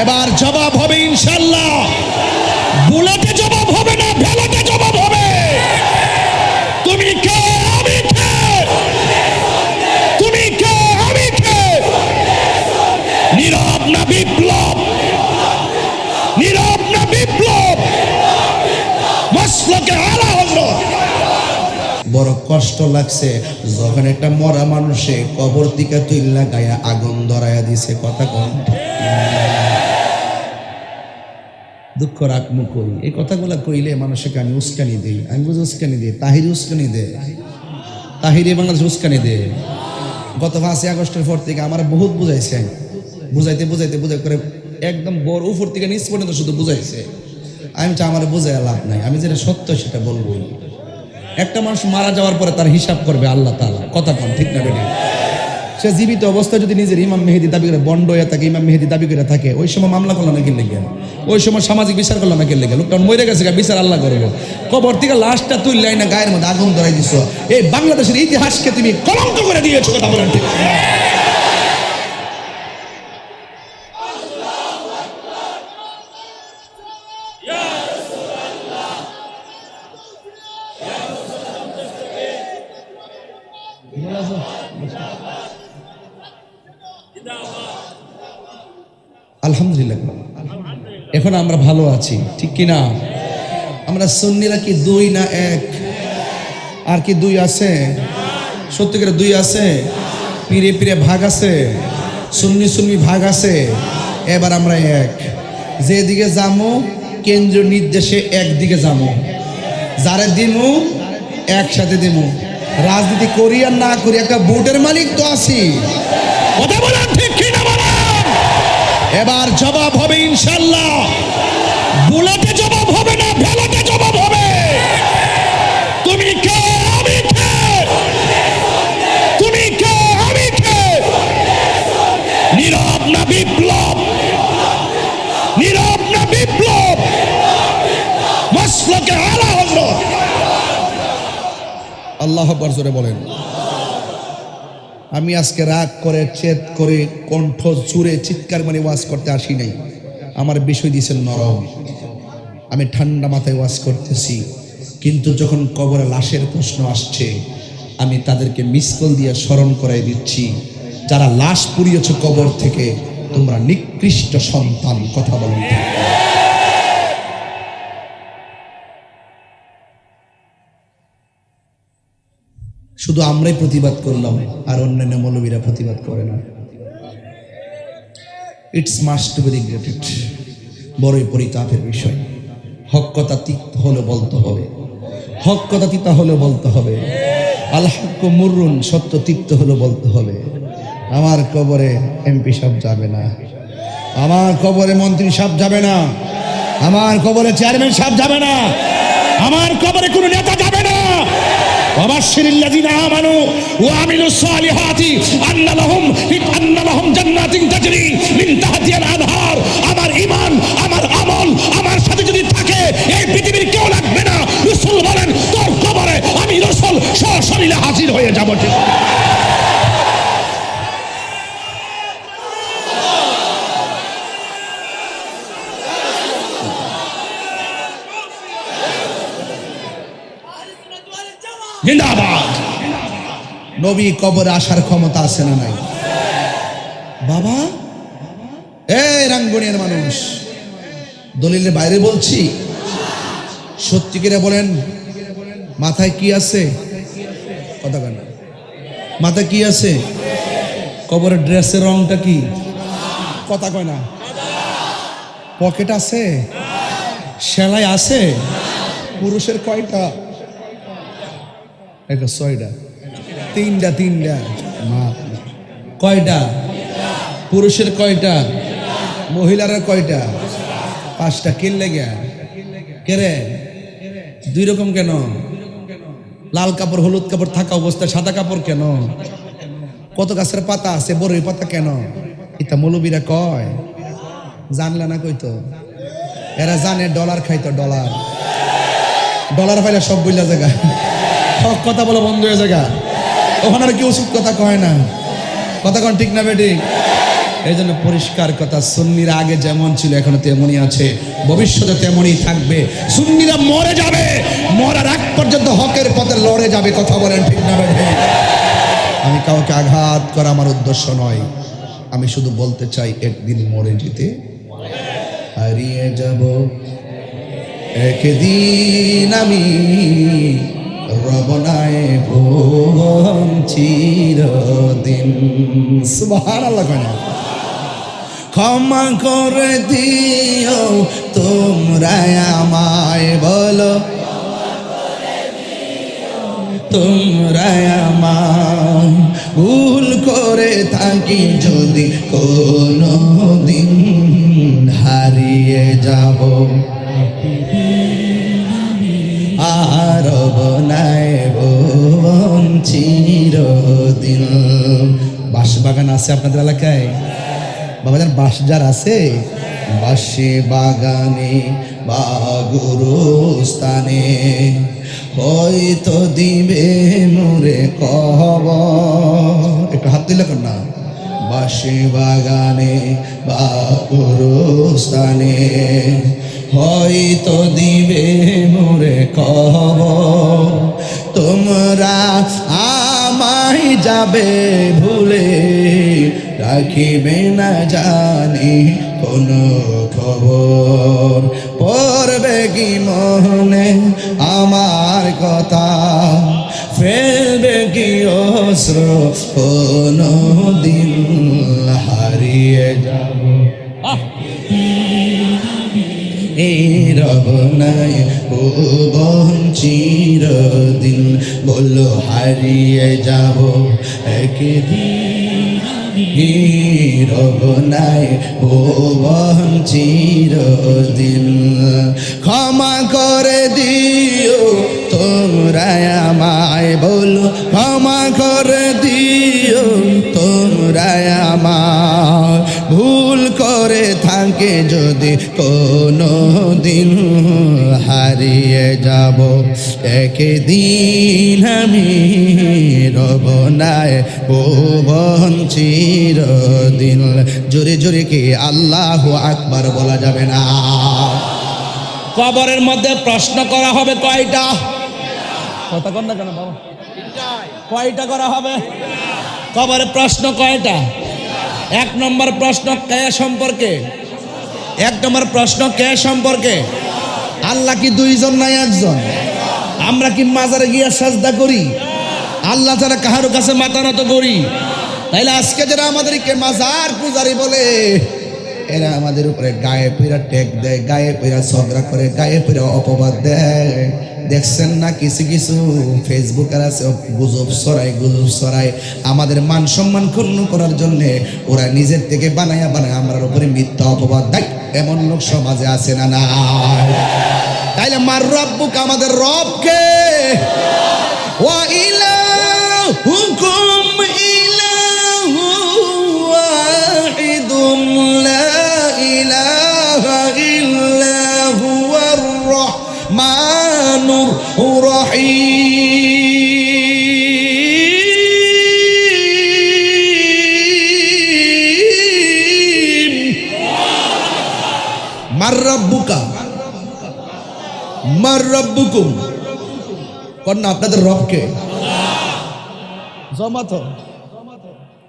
এবার জবাব হবে ইনশাল্লাহ বুলেটে জবাব হবে না ভেলাতে জবাব হবে? তুমি কে? আমি কে? তুমি কে? আমি কে? নীরব না বিপ্লব? নীরব না বিপ্লব? মসলকে আলা হলো। বড় কষ্ট লাগছে, যখন একটা মরা মানুষে কবর দিকে তুইল্লা গায়ে আগুন ধরাইয়া দিছে, কথা কম দুঃখ রাখমু কই এই কথাগুলো কইলে মানুষকে আমি উস্কানি দিই আমি বুঝি উস্কানি দিই তাহির উস্কানি দে তাহিরে বাংলাদেশ উস্কানি দে গত পাঁচই আগস্টের পর থেকে আমার বহুত বুঝাইছে। বুঝাইতে বুঝাইতে বুঝাই করে একদম বড় উপর থেকে নিচ পর্যন্ত শুধু বুঝাইছে। আমি চা আমার বুঝাই লাভ নাই। আমি যেটা সত্য সেটা বলবোই। একটা মানুষ মারা যাওয়ার পরে তার হিসাব করবে আল্লাহ তালা কথা কম ঠিক না বেটা? সে জীবিত অবস্থায় যদি নিজের ইমাম মেহেদি দাবি করে, বন্ড হয়ে থাকে ইমাম মেহেদি দাবি করে থাকে, ওই সময় মামলা করল না কিনলে গেল ওই সময় সামাজিক বিচার করল না কিনলে গেল কারণ মরে গেছে বিচার আল্লাহ করব। কবর থেকে লাশটা তুই লাই না গায়ের মধ্যে আগুন ধরাই দিছো। এই বাংলাদেশের ইতিহাসকে তুমি কলঙ্ক করে দিয়েছ কথা বলেন ঠিক। আলহামদুলিল্লাহ। এখন আমরা ভালো আছি, ঠিক কি না? আমরা সুন্নিরা কি দুই না এক? আর কি দুই আছে? সত্যি করে দুই আছে? পিড়ে পিড়ে ভাগ আছে? সুন্নি সুন্নি ভাগ আছে? এবার আমরা এক। যেদিকে যামো, কেন্দ্রীয় নির্দেশে একদিকে যামো। যারা দিমু, একসাথে দিমু। রাজনীতি করি আর না করি, একটা ভোটের মালিক তো আছি। কথা বলেন ঠিক কি না বলেন? এবার জবাব হবে ইনশাল্লাহ বুলেটে জবাব হবে না ভেলাতে জবাব হবে? তুমি কে? আমি কে? তুমি কে? আমি কে? নীরব না বিপ্লব? নীরব না বিপ্লব? মসলকে আলা হলো। আল্লাহ জোরে বলেন। আমি আজকে রাগ করে চেত করে, কণ্ঠ জুড়ে চিৎকার মানে ওয়াজ করতে আসি নাই। আমার বিষয় দিয়েছেন নরম। আমি ঠান্ডা মাথায় ওয়াজ করতেছি। কিন্তু যখন কবরে লাশের প্রশ্ন আসছে, আমি তাদেরকে মিসকল দিয়ে স্মরণ করাই দিচ্ছি, যারা লাশ পুড়িয়েছ কবর থেকে, তোমরা নিকৃষ্ট সন্তান কথা বলেন। শুধু আমরাই প্রতিবাদ করলাম, আর অন্যান্য মৌলবীরা প্রতিবাদ করে না। ইটস মাস্ট বি রিগ্রেটেড বড়ই পরিতাপের বিষয়। হক কথা তিক্ত হলে বলতে হবে। হক কথা তিতা হলে বলতে হবে। আল্লাহ মুরুন সত্য তিক্ত হলে বলতে হবে। আমার কবরে এমপি সাহেব যাবে না। আমার কবরে মন্ত্রী সাহেব যাবে না। আমার কবরে চেয়ারম্যান সাহেব যাবে না। আমার কবরে কোনো নেতা যাবে না। وبشر الذين آمنوا وعملوا الصالحات أن لهم أن لهم جنات تجري নবী কবরে আসার ক্ষমতা আছে না নাই? বাবা? এই রাঙ্গুনিয়ার মানুষ। দলিলের বাইরে বলছি। সত্যি করে বলেন? মাথায় কি আছে? কথা কেন মাথায় কি আছে? কবরের ড্রেসের রংটা কি? কথা কয় না। পকেট আছে? সেলাই আছে? পুরুষের কয়টা? একটা ছয়টা। তিনটা তিনটা। মা, কয়টা? পুরুষের কয়টা? মহিলারা কয়টা? পাঁচটা। কিনলে গিয়া কেরে দুই রকম কেন? লাল কাপড়, হলুদ কাপড় থাকা অবস্থায় সাদা কাপড় কেন? কত গাছের পাতা আছে, বড়ই পাতা কেন? এটা মৌলবীরা কয়। জানলা না কইতো? এরা জানে ডলার খাইতো ডলার। ডলার পাইলে সব বইলা জায়গা। সব কথা বলো বন্ধ হয়ে জায়গা ওখানে আর কেউ ওষুধ কথা কয় না। কথা কন ঠিক না বেটি? এই জন্য পরিষ্কার কথা, সুন্নিরা আগে যেমন ছিল, এখনও তেমনই আছে। ভবিষ্যতে তেমনই থাকবে। সুন্নিরা মরে যাবে। মরার আগ পর্যন্ত হকের পথে লড়ে যাবে, কথা বলেন ঠিক না ভাই আমি কাউকে আঘাত করা আমার উদ্দেশ্য নয়। আমি শুধু বলতে চাই, একদিন মরে যেতে হারিয়ে যাব। একদিন আমি ক্ষমা করে দিও তোমরা আমায় বলো। তোমরা আমার ভুল করে থাকি যদি কোনো দিন হারিয়ে যাব। আর বনায় চিরদিন। বাঁশবাগান আছে আপনাদের এলাকায়? বাবাজান, বাঁশ যার আছে? বাঁশে বাগানে, বা গুরুস্থানে। হয়তো দিবে মোরে কব একটু হাত দিলে না। বাঁশে বাগানে, বা গুরুস্থানে। হয়তো দিবে মোরে কব তোমরা আমায় যাবে ভুলে, রাখিবে না জানি কোনো খবর। পড়বে কি মনে আমার কথা, ফেলবে কি অস্ত্র কোনো দিন হারিয়ে যাব। রবনায় ভুবন চিরদিন বলো হারিয়ে যাব। একদিন রবনায় ভুবন চিরদিন। ক্ষমা করে দিও তোমরা আমায়, বলো ক্ষমা করে দিও তোমরা আমার ভুল করে থাকে যদি কোনো দিন হারিয়ে যাব। একে একদিন আমি রবনায় ভুবন চিরদিন। জোরে জোরে কি আল্লাহ আকবার বলা যাবে না? কবরের মধ্যে প্রশ্ন করা হবে কয়টা? কথা কন না কেন বাবা? কয়টা করা হবে? কবরের প্রশ্ন কয়টা? এক নম্বর প্রশ্ন কে সম্পর্কে? এক নম্বর প্রশ্ন কে সম্পর্কে? আল্লাহ কি দুইজন নাই একজন? আমরা কি মাজারে গিয়ে সাজদা করি? আল্লাহ ছাড়া কাহার কাছে মাথা নত করি? তাইলে আজকে যারা আমাদেরকে মাজার পূজারি বলে, এরা আমাদের উপরে গায়ে পেরা টেক দেয়, গায়ে পেরা ঝগড়া করে, গায়ে পেরা অপবাদ দেয়। দেখছেন না কিছু কিছু? ফেসবুকের আছে, গুজব সরাই গুজব সরাই আমাদের মান সম্মান ক্ষুণ্ণ করার জন্য ওরা নিজের থেকে বানায়া বানায় আমার উপরে মিথ্যা অপবাদ দেয়। এমন লোক সমাজে আছে না না তাইলে মার রব্বুক আমাদের রবকে। ওয়া ইলাহুকুম ইলাহু ওয়াহিদুম লা মার রব্বুকুম। কন্যা আপনাদের রবকে। জমা তো।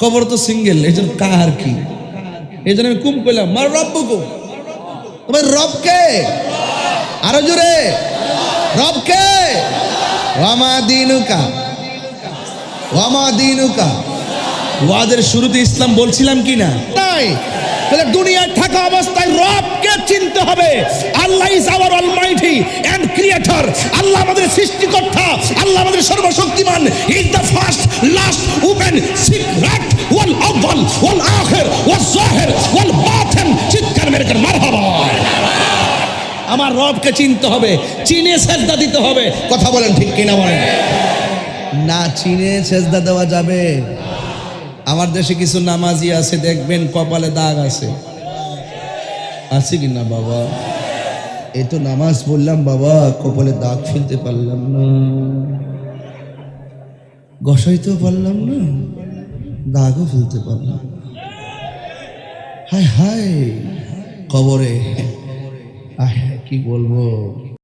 কবর তো সিঙ্গেল, এই জন্য কার কি? এই জন্য আমি কুম কইলাম মার রব্বুকুম। তোমার রবকে। আরও জোরে। রবকে। ওয়ামা দিনুকা। ওয়ামা দিনুকা। ওয়াদের শুরুতে ইসলাম বলছিলাম কি না তাই তাহলে দুনিয়ায় থাকা অবস্থায় রবকে চিনতে হবে। Allah is our almighty and creator Allah আমাদের সৃষ্টিকর্তা। আল্লাহ আমাদের সর্বশক্তিমান। Is the first last open secret ওয়াল আউয়াল ওয়াল আখির ওয়াল জাহির ওয়াল বাতিন চিৎকার মেরে মারহাবা। আমার রবকে চিনতে হবে। চিনে সেজদা দিতে হবে। কথা বলেন ঠিক কিনা বলেন? না চিনে সেজদা দেওয়া যাবে। আমার দেশে কিছু নামাজি আছে, দেখবেন কপালে দাগ আছে। আছে কি না বাবা? এই তো নামাজ পড়লাম বাবা, কপালে দাগ ফেলতে পারলাম না। গসাইতেও পারলাম না, দাগও ফেলতে পারলাম। হায় হায়, কবরে। আহ, কি বলব?